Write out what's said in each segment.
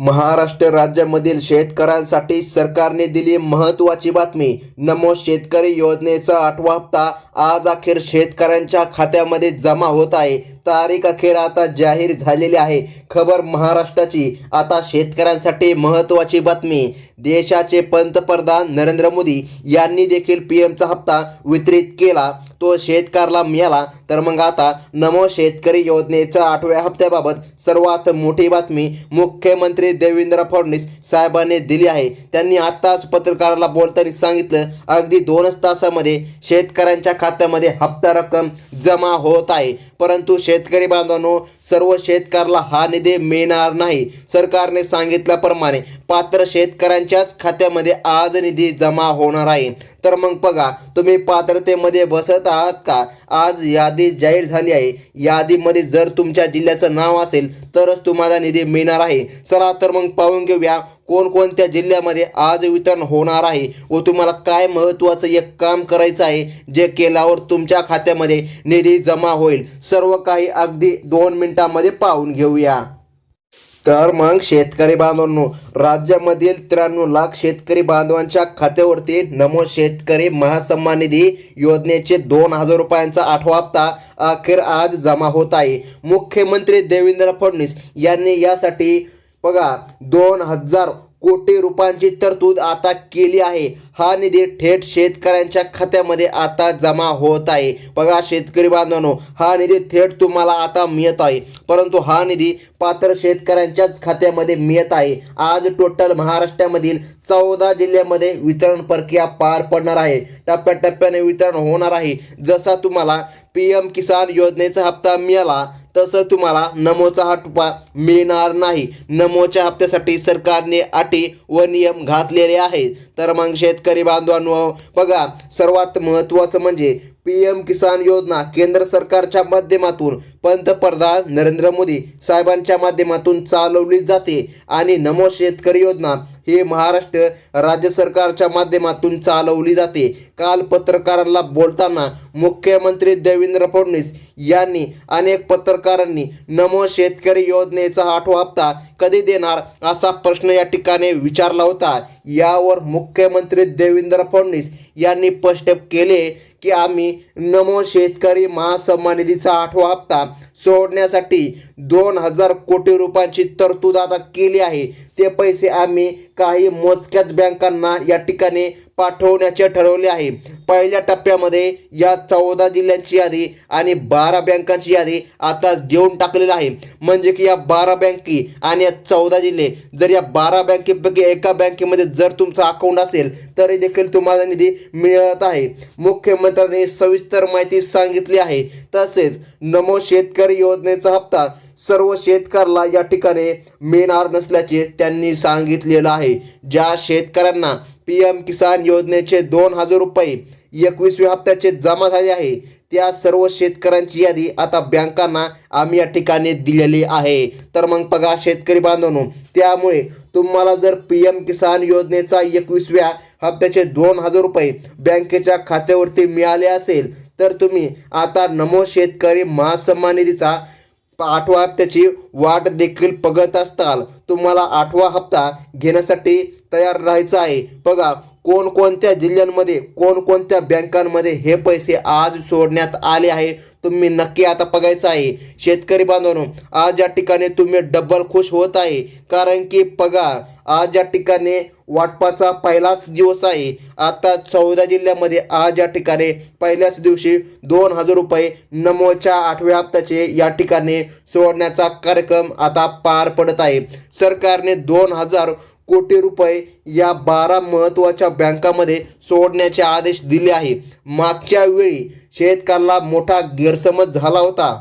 महाराष्ट्र राज्यामधील शेतकऱ्यांसाठी सरकारने दिली महत्त्वाची बातमी. नमो शेतकरी योजनेचा आठवा हप्ता आज अखेर शेतकऱ्यांच्या खात्यामध्ये जमा होत आहे. तारीख अखेर आता जाहीर झालेली आहे. खबर महाराष्ट्राची. आता शेतकऱ्यांसाठी महत्त्वाची बातमी. देशाचे पंतप्रधान नरेंद्र मोदी यांनी देखील पी एमचा हप्ता वितरित केला. तो शेतकऱ्याला मिळाला. तर मग आता नमो शेतकरी योजनेच्या आठव्या हप्त्याबाबत सर्वात मोठी बातमी मुख्यमंत्री देवेंद्र फडणवीस साहेबांनी दिली आहे. त्यांनी आत्ताच पत्रकाराला बोलताना सांगितलं अगदी दोनच तासामध्ये शेतकऱ्यांच्या खात्यामध्ये हप्ता रक्कम जमा होत आहे. परंतु शेतकरी बांधवांनो सर्व शेतकऱ्याला हा निधी मिळणार नाही. सरकारने सांगितल्याप्रमाणे पात्र शेतकऱ्यांच्याच खात्यामध्ये आज निधी जमा होणार आहे. तर मग बघा तुम्ही पात्रतेमध्ये बसत आहात का? आज यादी जाहीर झाली आहे. यादीमध्ये जर तुमच्या जिल्ह्याचं नाव असेल तरच तुम्हाला निधी मिळणार आहे. चला तर मग पाहून घेऊया. कोणकोणत्या जिल्ह्यामध्ये आज वितरण होणार आहे व तुम्हाला काय महत्त्वाचं एक काम करायचं आहे जे केल्यावर तुमच्या खात्यामध्ये निधी जमा होईल. सर्व काही अगदी दोन मिनिटांमध्ये पाहून घेऊया. तर मग शेतकरी बांधवांनो राज्यामधील त्र्याण्णव लाख शेतकरी बांधवांच्या खात्यावरती नमो शेतकरी महासन्मान निधी योजनेचे दोन हजार रुपयांचा आठवा हप्ता अखेर आज जमा होत आहे. मुख्यमंत्री देवेंद्र फडणवीस यांनी यासाठी बघा दोन हजार कोटी रुपयांची तरतूद आता केली आहे. हा निधी थेट शेतकऱ्यांच्या खात्यामध्ये आता जमा होत आहे. बघा शेतकरी बांधवांनो हा निधी थेट तुम्हाला आता मिळत आहे. परंतु हा निधी पात्र शेतकऱ्यांच्याच खात्यामध्ये मिळत आहे. आज टोटल महाराष्ट्रामधील चौदा जिल्ह्यामध्ये वितरण प्रक्रिया पार पडणार आहे. टप्प्याटप्प्याने वितरण होणार आहे. जसा तुम्हाला पी एम किसान योजनेचा हप्ता मिळाला तसं तुम्हाला नमोचा हप्ता मिळणार नाही. नमोच्या हप्त्यासाठी सरकारने अटी व नियम घातलेले आहेत. तर मग शेतकरी बांधवांनो बघा सर्वात महत्त्वाचं म्हणजे पी एम किसान योजना केंद्र सरकारच्या माध्यमातून पंतप्रधान नरेंद्र मोदी साहेबांच्या माध्यमातून चालवली जाते आणि नमो शेतकरी योजना हे महाराष्ट्र राज्य सरकारच्या माध्यमातून चालवली जाते. काल पत्रकारांना बोलताना मुख्यमंत्री देवेंद्र फडणवीस यांनी अनेक पत्रकारांनी नमो शेतकरी योजनेचा आठवा हप्ता कधी देणार? असा प्रश्न या ठिकाणी विचारला होता. यावर मुख्यमंत्री देवेंद्र फडणवीस यांनी स्पष्ट केले की आम्ही नमो शेतकरी महासन्मान निधीचा आठवा हप्ता सोडण्यासाठी दोन हजार कोटी रुपयांची तरतूद आता केली आहे. ते पैसे आम्ही काही मोजक्याच बँकांना या ठिकाणी पाठवण्याचे ठरवले आहे. पहिल्या टप्प्यामध्ये या चौदा जिल्ह्यांची यादी आणि बारा बँकांची यादी आता देऊन टाकलेली आहे. म्हणजे की या बारा बँकी आणि या चौदा जिल्हे जर या बारा बँकेपैकी एका बँकेमध्ये जर तुमचा अकाउंट असेल तरी देखील तुम्हाला निधी मिळत आहे. मुख्यमंत्र्यांनी सविस्तर माहिती सांगितली आहे. तसेच नमो शेतकरी योजनेचा हप्ता सर्व शेतकऱ्याला या ठिकाणी मिळणार नसल्याचे त्यांनी सांगितलेलं आहे. ज्या शेतकऱ्यांना पी एम किसान योजनेचे दोन हजार रुपये एकवीसव्या हप्त्याचे जमा झाले आहे त्या सर्व शेतकऱ्यांची यादी आता बँकांना आम्ही या ठिकाणी दिलेली आहे. तर मग बघा शेतकरी बांधवांनो त्यामुळे तुम्हाला जर पी एम किसान योजनेचा एकवीसव्या हप्त्याचे दोन हजार रुपये बँकेच्या खात्यावरती मिळाले असेल तर तुम्ही आता नमो शेतकरी महासन्मान निधीचा आठवा हप्त्याची वाट देखील बघत असताल. तुम्हाला आठवा हप्ता घेण्यासाठी तयार राहायचं आहे. बघा कोणकोणत्या जिल्ह्यांमध्ये कोणकोणत्या बँकांमध्ये हे पैसे आज सोडण्यात आले आहे तुम्ही नक्की आता बघायचं आहे. शेतकरी बांधवांनो आज या ठिकाणी तुम्ही डबल खुश होत आहे. कारण की बघा आज या ठिकाणी वाटपाचा पहिलाच दिवस आहे. आता चौदा जिल्ह्यामध्ये आज या ठिकाणी पहिल्याच दिवशी दोन हजार रुपये नमोच्या आठव्या हप्त्याचे या ठिकाणी सोडण्याचा कार्यक्रम आता पार पडत आहे. सरकारने दोन हजार कोटी रुपये या बारा महत्त्वाच्या बँकामध्ये सोडण्याचे आदेश दिले आहे. मागच्या वेळी शेतकऱ्याला मोठा गैरसमज झाला होता.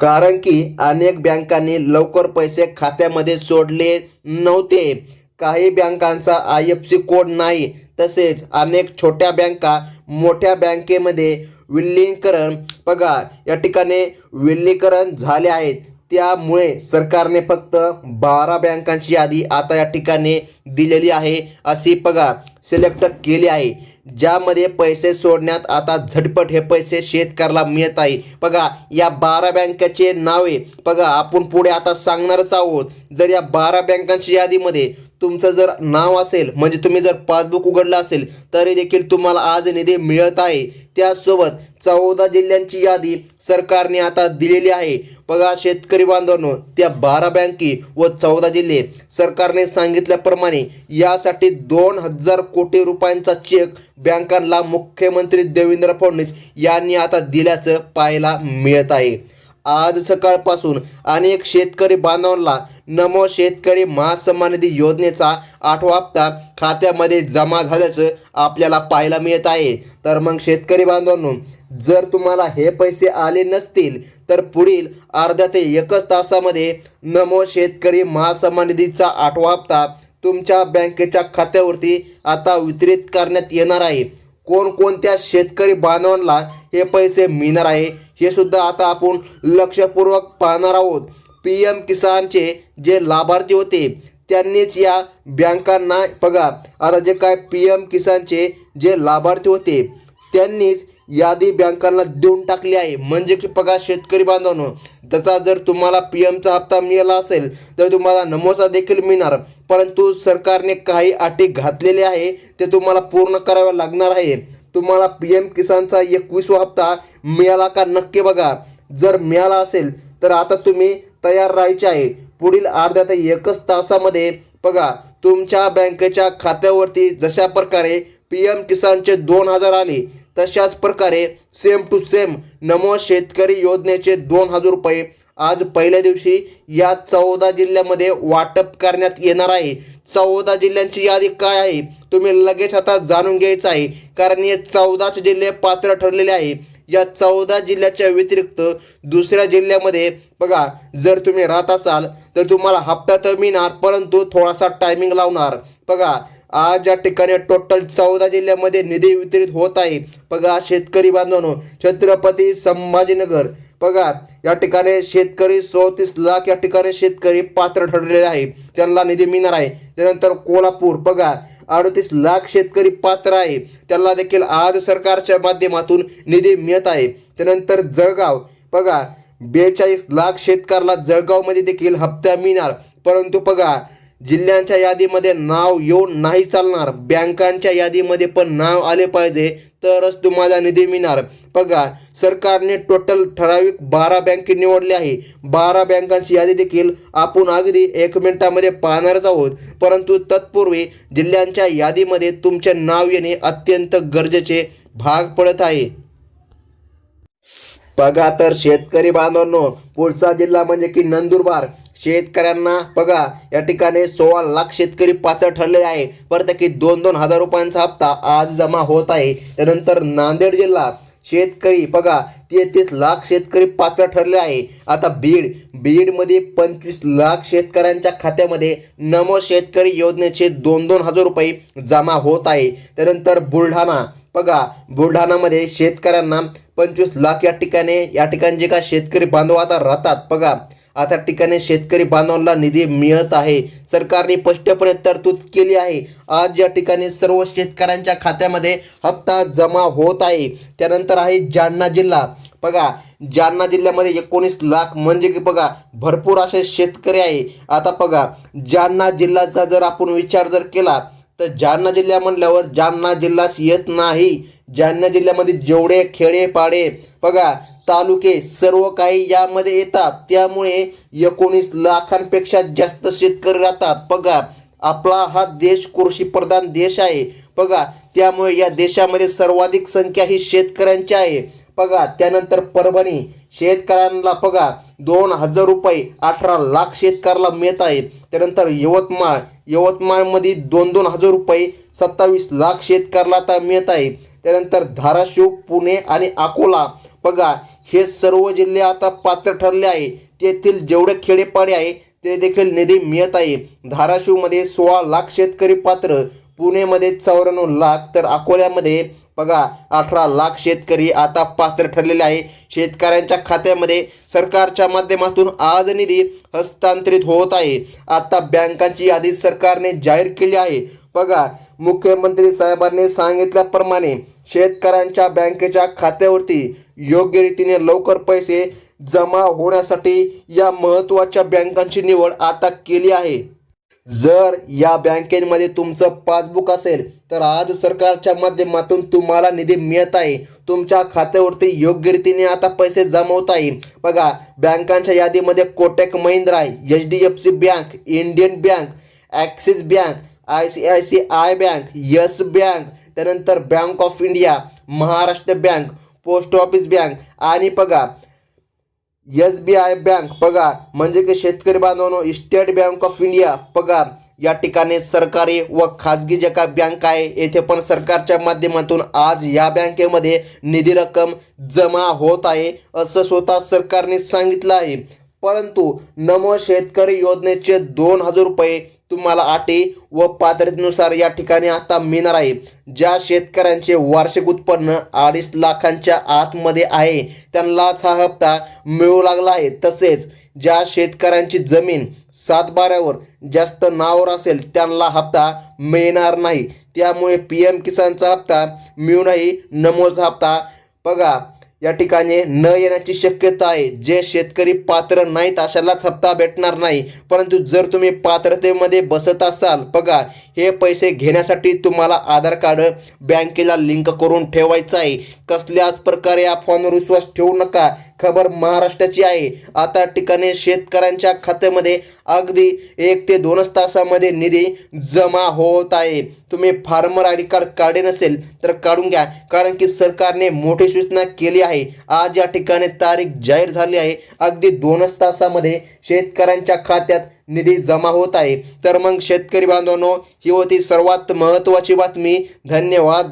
कारण की अनेक बँकांनी लवकर पैसे खात्यामध्ये सोडले नव्हते. काही बँकांचा आय एफ सी कोड नाही तसेच अनेक छोट्या बँका मोठ्या बँकेमध्ये विलीनीकरण बघा या ठिकाणी विलीनीकरण झाले आहेत. त्यामुळे सरकारने फक्त बारा बँकांची यादी आता या ठिकाणी दिलेली आहे अशी बघा सिलेक्ट केली आहे. ज्यामध्ये पैसे सोडण्यात आता झटपट हे पैसे शेतकऱ्याला मिळत आहे. बघा या बारा बँकेचे नावे बघा आपण पुढे आता सांगणारच आहोत. जर या बारा बँकांच्या यादीमध्ये तुमचं जर नाव असेल म्हणजे तुम्ही जर पासबुक उघडलं असेल तरी देखील तुम्हाला आज निधी मिळत आहे. त्यासोबत चौदा जिल्ह्यांची यादी सरकारने आता दिलेली आहे. बघा शेतकरी बांधवांनो त्या बारा बँकी व चौदा जिल्हे सरकारने सांगितल्याप्रमाणे यासाठी दोन हजार कोटी रुपयांचा चेक बँकांना मुख्यमंत्री देवेंद्र फडणवीस यांनी आता दिल्याचं पाहायला मिळत आहे. आज सकाळपासून अनेक शेतकरी बांधवांना नमो शेतकरी महासन्मान निधी योजनेचा आठवा हप्ता खात्यामध्ये जमा झाल्याचं आपल्याला पाहायला मिळत आहे. तर मग शेतकरी बांधवांनो जर तुम्हाला हे पैसे आले नसतील तर पुढील अर्ध्या ते एकच तासामध्ये नमो शेतकरी महासन्मान निधीचा आठवा हप्ता तुमच्या बँकेच्या खात्यावरती आता वितरित करण्यात येणार आहे. कोणकोणत्या शेतकरी बांधवांना हे पैसे मिळणार आहे हे सुद्धा आता आपण लक्षपूर्वक पाहणार आहोत. पी एम किसानचे जे लाभार्थी होते त्यांनीच या बँकांना बघा. आता जे काय पी एम किसानचे जे लाभार्थी होते त्यांनीच यादी बँकांना देऊन टाकली आहे. म्हणजे की बघा शेतकरी बांधवांनो त्याचा जर तुम्हाला पी एमचा हप्ता मिळाला असेल तर तुम्हाला नमोसा देखील मिळणार. परंतु सरकारने काही अटी घातलेले आहे ते तुम्हाला पूर्ण कराव्या लागणार आहे. तुम्हाला पी एम किसानचा एकवीसवा हप्ता मिळाला का? नक्की बघा. जर मिळाला असेल तर आता तुम्ही तयार राहायचे आहे. पुढील अर्ध्या ते एकच तासामध्ये बघा तुमच्या बँकेच्या खात्यावरती जशा प्रकारे पी एम किसानचे दोन हजार आले तशाच प्रकारे सेम टू सेम नमो शेतकरी योजनेचे दोन हजार रुपये आज पहिल्या दिवशी या चौदा जिल्ह्यामध्ये वाटप करण्यात येणार आहे. चौदा जिल्ह्यांची यादी काय आहे? तुम्ही लगेच आता जाणून घ्यायचं आहे. कारण हे चौदाच जिल्हे पात्र ठरलेले आहे. या चौदा जिल्ह्याच्या व्यतिरिक्त दुसऱ्या जिल्ह्यामध्ये बघा जर तुम्ही राहत असाल तर तुम्हाला हप्ता तर मिळणार परंतु थोडासा टायमिंग लावणार. बघा आज या ठिकाणी टोटल चौदा जिल्ह्यामध्ये निधी वितरित होत आहे. बघा शेतकरी बांधवांनो छत्रपती संभाजीनगर. बघा या ठिकाणी शेतकरी चौतीस लाख या ठिकाणी शेतकरी पात्र ठरलेले आहे. त्यांना निधी मिळणार आहे. त्यानंतर कोल्हापूर. बघा अडतीस लाख शेतकरी पात्र आहे. त्यांना देखील आज सरकारच्या माध्यमातून निधी मिळत आहे. त्यानंतर जळगाव. बघा बेचाळीस लाख शेतकऱ्याला जळगावमध्ये देखील हप्ता मिळणार. परंतु बघा जिल्ह्यांच्या यादीमध्ये नाव येऊन नाही चालणार. बँकांच्या यादीमध्ये पण नाव आले पाहिजे तरच तुम्हाला निधी मिळणार. बघा सरकारने टोटल ठराविक बारा बँके निवडले आहे. बारा बँकांची यादी देखील आपण अगदी एक मिनिटामध्ये पाहणारच आहोत. परंतु तत्पूर्वी जिल्ह्यांच्या यादीमध्ये तुमचे नाव येणे अत्यंत गरजेचे भाग पडत आहे. बघा तर शेतकरी बांधवांनो पुढचा जिल्हा म्हणजे की नंदुरबार. शेतकऱ्यांना बघा या ठिकाणी सोळा लाख शेतकरी पात्र ठरलेले आहे. परत की दोन दोन हजार रुपयांचा हप्ता आज जमा होत आहे. त्यानंतर नांदेड जिल्हा. शेतकरी बघा तेहतीस लाख शेतकरी पात्र ठरले आहे. आता बीड बीडमध्ये पंचवीस लाख शेतकऱ्यांच्या खात्यामध्ये नमो शेतकरी योजनेचे दोन दोन हजार रुपये जमा होत आहे. त्यानंतर बुलढाणा बघा बुलढाणामध्ये शेतकऱ्यांना पंचवीस लाख या ठिकाणी या ठिकाणी जे का शेतकरी बांधव आता राहतात बघा आता ठिकाणी शेतकरी बांधवांना निधी मिळत आहे. सरकारने स्पष्टपणे तरतूद केली आहे. आज या ठिकाणी सर्व शेतकऱ्यांच्या खात्यामध्ये हप्ता जमा होत आहे. त्यानंतर आहे जालना जिल्हा. बघा जालना जिल्ह्यामध्ये एकोणीस लाख म्हणजे की बघा भरपूर असे शेतकरी आहे. आता बघा जालना जिल्ह्याचा जर आपण विचार जर केला तर जालना जिल्हा म्हणल्यावर जालना जिल्हाच येत नाही. जालना जिल्ह्यामध्ये जेवढे खेडे पाडे बघा तालुके सर्व काही यामध्ये येतात. त्यामुळे एकोणीस लाखांपेक्षा जास्त शेतकरी राहतात. बघा आपला हा देश कृषीप्रधान देश आहे. बघा त्यामुळे या देशामध्ये सर्वाधिक संख्या ही शेतकऱ्यांची आहे. बघा त्यानंतर परभणी शेतकऱ्यांना बघा दोन हजार रुपये अठरा लाख शेतकऱ्याला मिळत आहे. त्यानंतर यवतमाळ यवतमाळमध्ये दोन दोन हजार रुपये सत्तावीस लाख शेतकऱ्याला आता मिळत आहे. त्यानंतर धाराशिव पुणे आणि अकोला. बघा हे सर्व जिल्हे आता पात्र ठरले आहे. तेथील जेवढे खेडेपाडे आहे ते देखील निधी मिळत आहे. धाराशिवमध्ये सोळा लाख शेतकरी पात्र पुणेमध्ये चौऱ्याण्णव लाख तर अकोल्यामध्ये बघा अठरा लाख शेतकरी आता पात्र ठरलेले आहे. शेतकऱ्यांच्या खात्यामध्ये सरकारच्या माध्यमातून आज निधी हस्तांतरित होत आहे. आता बँकांची यादी सरकारने जाहीर केली आहे. बघा मुख्यमंत्री साहेबांनी सांगितल्याप्रमाणे शेतकऱ्यांच्या बँकेच्या खात्यावरती योग्य रीतीने लवकर पैसे जमा होण्यासाठी या महत्त्वाच्या बँकांची निवड आता केली आहे. जर या बँकेमध्ये तुमचं पासबुक असेल तर आज सरकारच्या माध्यमातून तुम्हाला निधी मिळत आहे. तुमच्या खात्यावरती योग्य रीतीने आता पैसे जमवता येईल. बघा बँकांच्या यादीमध्ये Kotak Mahindra H D F C bank Indian bank Axis bank I C I C I bank Yes bank त्यानंतर bank of India Maharashtra bank post office bank आणि पगार. एस बी आय बँक पगार म्हणजे की शेतकरी बांधवांनो state bank of India पगार. या ठिकाणी सरकारी व खाजगी ज्या काय बँक आहे येथे पण सरकारच्या माध्यमातून आज या बँकेमध्ये निधी रक्कम जमा होत आहे असं स्वतः सरकारने सांगितलं आहे. परंतु नमो शेतकरी योजनेचे दोन हजार रुपये तुम्हाला आटे व पात्रतेनुसार या ठिकाणी आता मिळणार आहे. ज्या शेतकऱ्यांचे वार्षिक उत्पन्न अडीच लाखांच्या आतमध्ये आहे त्यांनाच हा हप्ता मिळू लागला आहे. तसेच ज्या शेतकऱ्यांची जमीन सातबाऱ्यावर जास्त नावावर असेल त्यांना हप्ता मिळणार नाही. त्यामुळे पी एम किसानचा हप्ता मिळूनही नमोचा हप्ता बघा. या ठिकाणी न येण्याची शक्यता आहे. जे शेतकरी पात्र नाहीत अशालाच हप्ता भेटणार नाही. परंतु जर तुम्ही पात्रतेमध्ये बसत असाल बघा हे पैसे घेण्यासाठी तुम्हाला आधार कार्ड बँकेला लिंक करून ठेवायचं आहे. कसल्याच प्रकारे अफवांवर विश्वास ठेवू नका. खबर महाराष्ट्राची आहे. आता ठिकाणी शेतकऱ्यांच्या खात्यामध्ये अगदी एक ते दोनच तासामध्ये निधी जमा होत आहे. तुम्ही फार्मर आय डी कार्ड काढे नसेल तर काढून घ्या. कारण की सरकारने मोठी सूचना केली आहे. आज या ठिकाणी तारीख जाहीर झाली आहे. अगदी दोनच तासामध्ये शेतकऱ्यांच्या खात्यात निधी जमा होत आहे. तर मग शेतकरी बांधवांनो ही होती सर्वात महत्त्वाची बातमी. धन्यवाद.